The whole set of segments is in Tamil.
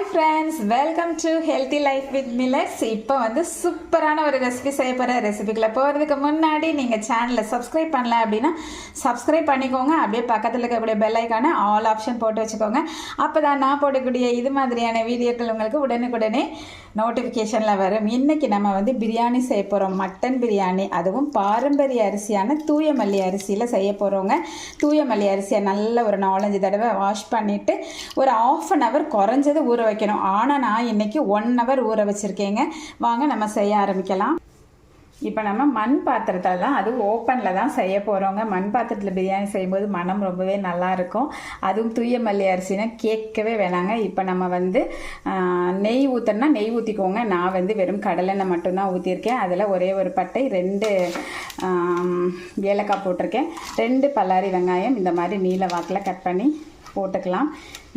Hi friends welcome to healthy life with millets இப்போ வந்து சூப்பரான ஒரு ரெசிபி செய்ய போகிற ரெசிபிக்குள்ளே போகிறதுக்கு முன்னாடி நீங்கள் சேனலை சப்ஸ்கிரைப் பண்ணல அப்படின்னா சப்ஸ்கிரைப் பண்ணிக்கோங்க. அப்படியே பக்கத்தில் இருக்கக்கூடிய பெல் ஐக்கான ஆல் ஆப்ஷன் போட்டு வச்சுக்கோங்க. அப்போ தான் நான் போடக்கூடிய இது மாதிரியான வீடியோக்கள் உங்களுக்கு உடனுக்குடனே நோட்டிஃபிகேஷனில் வரும். இன்றைக்கி நம்ம வந்து பிரியாணி செய்ய போகிறோம் மட்டன் பிரியாணி அதுவும் பாரம்பரிய அரிசியான தூய மல்லி அரிசியில் செய்ய போகிறோங்க தூய மல்லி அரிசியை நல்ல ஒரு நாலஞ்சு தடவை வாஷ் பண்ணிவிட்டு ஒரு ஆஃப் அன் ஹவர் குறைஞ்சது ஊற வைக்கணும். ஆனால் நான் இன்றைக்கி ஒன் ஹவர் ஊற வச்சுருக்கேங்க. வாங்க நம்ம செய்ய ஆரம்பிக்கலாம். இப்போ நம்ம மண் பாத்திரத்தை தான் அதுவும் ஓப்பனில் தான் செய்ய போகிறோங்க மண் பாத்திரத்தில் பிரியாணி செய்யும்போது மனம் ரொம்பவே நல்லாயிருக்கும் அதுவும் தூய மல்லி அரிசினா கேட்கவே வேணாங்க. இப்போ நம்ம வந்து நெய் ஊற்றுனா நெய் ஊற்றிக்கோங்க நான் வந்து வெறும் கடலெண்ணெய் மட்டும்தான் ஊற்றிருக்கேன் அதில் ஒரே ஒரு பட்டை ரெண்டு ஏலக்காய் போட்டிருக்கேன். ரெண்டு பல்லாரி வெங்காயம் இந்த மாதிரி நீல வாக்கில் கட் பண்ணி போட்டுக்கலாம்.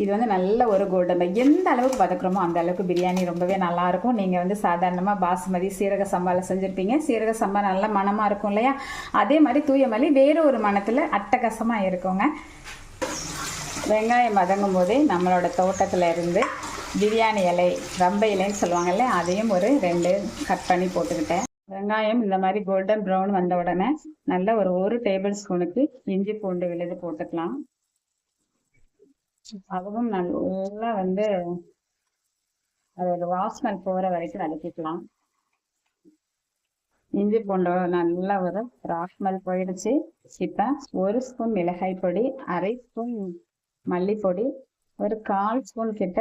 இது வந்து நல்ல ஒரு கோல்டன் எந்த அளவுக்கு வதக்குறோமோ அந்த அளவுக்கு பிரியாணி ரொம்பவே நல்லா இருக்கும் நீங்கள் வந்து சாதாரணமாக பாசுமதி சீரக சம்பாவில் செஞ்சுருப்பீங்க. சீரக சம்பா நல்ல மணமாக இருக்கும் இல்லையா? அதே மாதிரி தூய மல்லி வேறு ஒரு மணத்தில் அட்டகாசமாக இருக்குங்க. வெங்காயம் வதங்கும் போதே நம்மளோட தோட்டத்தில் இருந்து பிரியாணி இலை ரம்ப இலைன்னு சொல்லுவாங்கல்ல அதையும் ஒரு ரெண்டு கட் பண்ணி போட்டுக்கிட்டேன். வெங்காயம் இந்த மாதிரி கோல்டன் ப்ரௌன் வந்த உடனே நல்ல ஒரு ஒரு டேபிள் ஸ்பூனுக்கு இஞ்சி பூண்டு விழுது போட்டுக்கலாம். அதுவும் நல்லா வந்து அதோட வாசனை போகிற வரைக்கும் வதக்கிக்கலாம் இஞ்சி பூண்டு நல்லா ஒரு ராஸ்மல் போயிடுச்சு. இப்போ ஒரு ஸ்பூன் மிளகாய் பொடி அரை ஸ்பூன் மல்லிப்பொடி ஒரு கால் ஸ்பூன் கிட்ட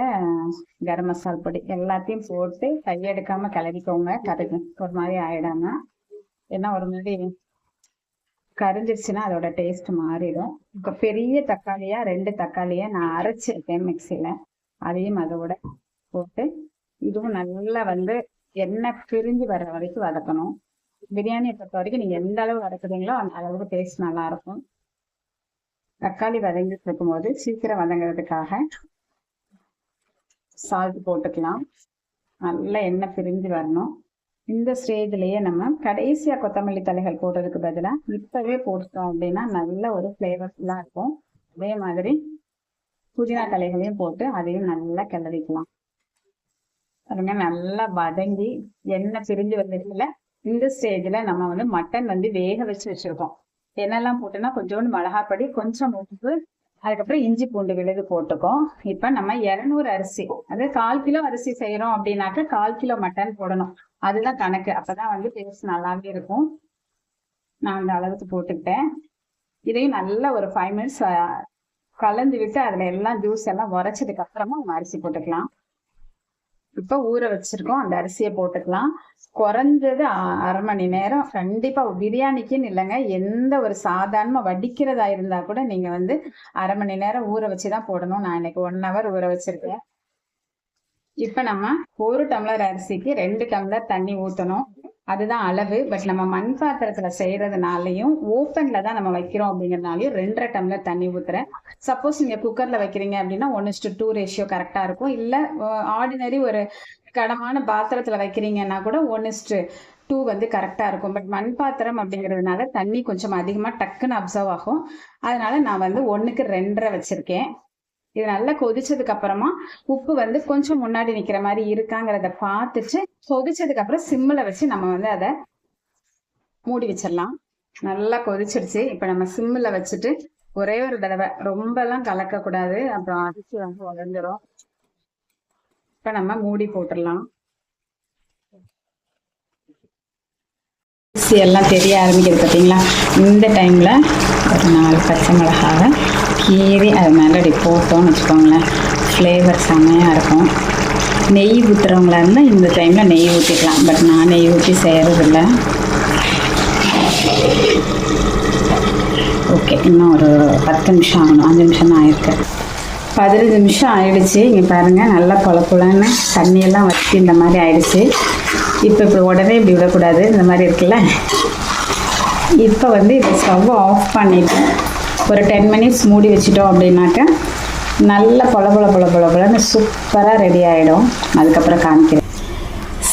கரம் மசால் பொடி எல்லாத்தையும் போட்டு கையெடுக்காம கிளறிக்கோங்க. கரு ஒரு மாதிரி ஆயிடாம. ஏன்னா ஒரு மாதிரி கரைஞ்சிருச்சுன்னா அதோட டேஸ்ட் மாறிடும். இப்போ பெரிய தக்காளியா ரெண்டு தக்காளியை நான் அரைச்சிருக்கேன் மிக்சியில அதையும் அதோட போட்டு இதுவும் நல்லா வந்து எண்ணெய் பிரிஞ்சு வர்ற வரைக்கும் வதக்கணும். பிரியாணியை பொறுத்த வரைக்கும் நீங்க எந்த அளவு வதக்குறீங்களோ அந்த அளவுக்கு டேஸ்ட் நல்லா இருக்கும் தக்காளி வதங்கிட்டு இருக்கும்போது சீக்கிரம் வதங்குறதுக்காக சால்ட் போட்டுக்கலாம். நல்லா எண்ணெய் பிரிஞ்சு வரணும். இந்த ஸ்டேஜ்லயே நம்ம கடைசியா கொத்தமல்லி தலைகள் போடுறதுக்கு பதிலா இப்பவே போட்டுட்டோம் அப்படின்னா நல்ல ஒரு ஃப்ளேவர்ஃபுல்லா இருக்கும். அதே மாதிரி புதினா தலைகளையும் போட்டு அதையும் நல்லா கிளறிக்கலாம். பாருங்க நல்லா வதங்கி எண்ணெய் பிரிஞ்சு வந்ததுல இந்த ஸ்டேஜ்ல நம்ம வந்து மட்டன் வந்து வேக வச்சு வச்சிருக்கோம். என்னெல்லாம் போட்டோம்னா கொஞ்சோண்டு மிளகாப்படி கொஞ்சம் உப்பு அதுக்கப்புறம் இஞ்சி பூண்டு விழுது போட்டுக்கோம். இப்போ நம்ம இரநூறு அரிசி அது கால் கிலோ அரிசி செய்யறோம் அப்படின்னாக்க கால் கிலோ மட்டன் போடணும். அதுதான் கணக்கு. அப்பதான் வந்து டேஸ்ட் நல்லாவே இருக்கும். நான் அந்த அளவுக்கு போட்டுக்கிட்டேன். இதையும் நல்லா ஒரு ஃபைவ் மினிட்ஸ் கலந்து விட்டு அதுல எல்லாம் ஜூஸ் எல்லாம் உரைச்சதுக்கு அப்புறமா நம்ம அரிசி போட்டுக்கலாம். இப்ப ஊற வச்சிருக்கோம். அந்த அரிசியை போட்டுக்கலாம். குறைஞ்சது அ- அரை மணி நேரம். கண்டிப்பா பிரியாணிக்குன்னு இல்லைங்க. எந்த ஒரு சாதாரண வடிக்கிறதா இருந்தா கூட நீங்க வந்து அரை மணி நேரம் ஊற வச்சுதான் போடணும். நான் இன்னைக்கு ஒன் ஹவர் ஊற வச்சிருக்கேன். இப்ப நம்ம ஒரு டம்ளர் அரிசிக்கு ரெண்டு டம்ளர் தண்ணி ஊத்தணும். அதுதான் அளவு. பட் நம்ம மண் பாத்திரத்துல செய்கிறதுனாலையும் ஓப்பன்ல தான் நம்ம வைக்கிறோம் அப்படிங்கறதுனாலயும் ரெண்டரை டம்ளர் தண்ணி ஊத்துறேன். சப்போஸ் நீங்க குக்கர்ல வைக்கிறீங்க அப்படின்னா ஒன் இஸ்டு டூ ரேஷியோ கரெக்டா இருக்கும். இல்ல ஆர்டினரி ஒரு கடமான பாத்திரத்துல வைக்கிறீங்கன்னா கூட ஒன் இஸ்டு டூ வந்து கரெக்டா இருக்கும். பட் மண் பாத்திரம் அப்படிங்கிறதுனால தண்ணி கொஞ்சம் அதிகமா டக்குன்னு அப்சர்வ் ஆகும். அதனால நான் வந்து ஒன்றுக்கு ரெண்டரை வச்சிருக்கேன். இது நல்லா கொதிச்சதுக்கு அப்புறமா உப்பு வந்து கொஞ்சம் முன்னாடி நிக்கிற மாதிரி இருக்காங்கிறத பார்த்துட்டு கொதிச்சதுக்கு அப்புறம் சிம்மில் வச்சு நம்ம வந்து அதை மூடி வச்சிடலாம். நல்லா கொதிச்சிருச்சு. இப்போ நம்ம சிம்மில் வச்சுட்டு ஒரே ஒரு தடவை ரொம்பலாம் கலக்கக்கூடாது. அப்புறம் அரிசி வந்து உடஞ்சிரும் இப்போ நம்ம மூடி போட்டுடலாம். அரிசி எல்லாம் தெரிய ஆரம்பிக்குது பார்த்தீங்களா இந்த டைம்ல ஒரு நாலு பச்சை மிளகாவை கீறி அது மேலே அப்படி போட்டோம்னு வச்சுக்கோங்களேன். ஃப்ளேவர் செம்மையாக இருக்கும். நெய் ஊற்றுறவங்களா இருந்தால் இந்த டைமில் நெய் ஊற்றிக்கலாம் பட் நான் நெய் ஊற்றி செய்கிறதில்ல ஓகே இன்னும் ஒரு பத்து நிமிஷம் ஆகணும். அஞ்சு நிமிஷம் தான் ஆயிருக்கு. பதினஞ்சு நிமிஷம் ஆயிடுச்சு. இங்கே பாருங்கள் நல்லா பொல தண்ணியெல்லாம் வச்சு இந்த மாதிரி ஆயிடுச்சு. இப்போ இப்போ உடனே இப்படி விடக்கூடாது. இந்த மாதிரி இருக்குல்ல. இப்போ வந்து இப்போ ஸ்டவ் ஆஃப் பண்ணிட்டு ஒரு டென் மினிட்ஸ் மூடி வச்சிட்டோம் அப்படின்னாக்க நல்ல பொல பொல பொல பொல பொலன்னு சூப்பராக ரெடி ஆகிடும் அதுக்கப்புறம் காமிக்கிறேன்.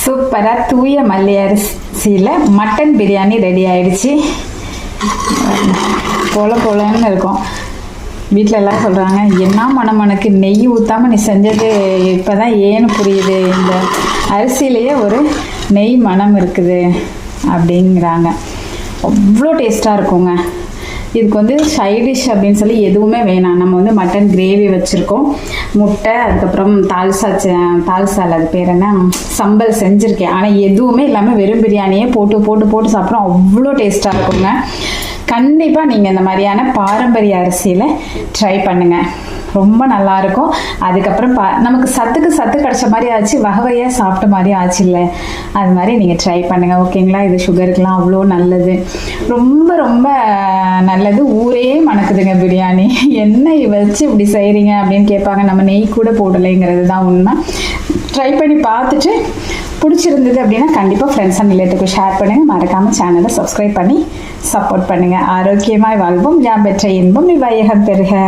சூப்பராக தூய மல்லி அரிசியில் மட்டன் பிரியாணி ரெடி ஆகிடுச்சு பொல பொலன்னு இருக்கும். வீட்டில் எல்லாம் சொல்கிறாங்க என்ன மனமனுக்கு நெய் ஊற்றாமல் நீ செஞ்சது இப்போ தான் ஏன்னு புரியுது. இந்த அரிசியிலேயே ஒரு நெய் மனம் இருக்குது. அப்படிங்கிறாங்க. அவ்வளோ டேஸ்ட்டாக இருக்குங்க. இதுக்கு வந்து சைடிஷ் அப்படின்னு சொல்லி எதுவுமே வேணாம். நம்ம வந்து மட்டன் கிரேவி வச்சுருக்கோம். முட்டை அதுக்கப்புறம் தால்சா தால்சால் அது பேர் என்ன? சம்பல் செஞ்சுருக்கேன். ஆனால் எதுவுமே இல்லாமல் வெறும் பிரியாணியே போட்டு போட்டு போட்டு சாப்பிட்றோம். அவ்வளோ டேஸ்ட்டாக இருக்குங்க. கண்டிப்பாக நீங்கள் இந்த மாதிரியான பாரம்பரிய அரிசியில் ட்ரை பண்ணுங்கள் ரொம்ப நல்லா இருக்கும் அதுக்கப்புறம் பா நமக்கு சத்துக்கு சத்து கிடைச்ச மாதிரி ஆச்சு வகை வகையாக சாப்பிட்ட மாதிரி ஆச்சு இல்லை. அது மாதிரி நீங்கள் ட்ரை பண்ணுங்கள் ஓகேங்களா இது சுகருக்கெலாம் அவ்வளோ நல்லது. ரொம்ப ரொம்ப நல்லது. ஊரே மணக்குதுங்க பிரியாணி. என்ன வச்சு இப்படி செய்கிறீங்க அப்படின்னு கேட்பாங்க. நம்ம நெய் கூட போடலைங்கிறது தான் உண்மை. ட்ரை பண்ணி பார்த்துட்டு பிடிச்சிருந்தது அப்படின்னா கண்டிப்பாக ஃப்ரெண்ட்ஸ் அண்ட் ரிலேட்டிவ்க்கு ஷேர் பண்ணுங்கள் மறக்காமல் சேனலை சப்ஸ்கிரைப் பண்ணி சப்போர்ட் பண்ணுங்கள் ஆரோக்கியமாய் வாழ்வோம். யாம் பெற்ற இன்பம் இவ்வையகம் பெறுக.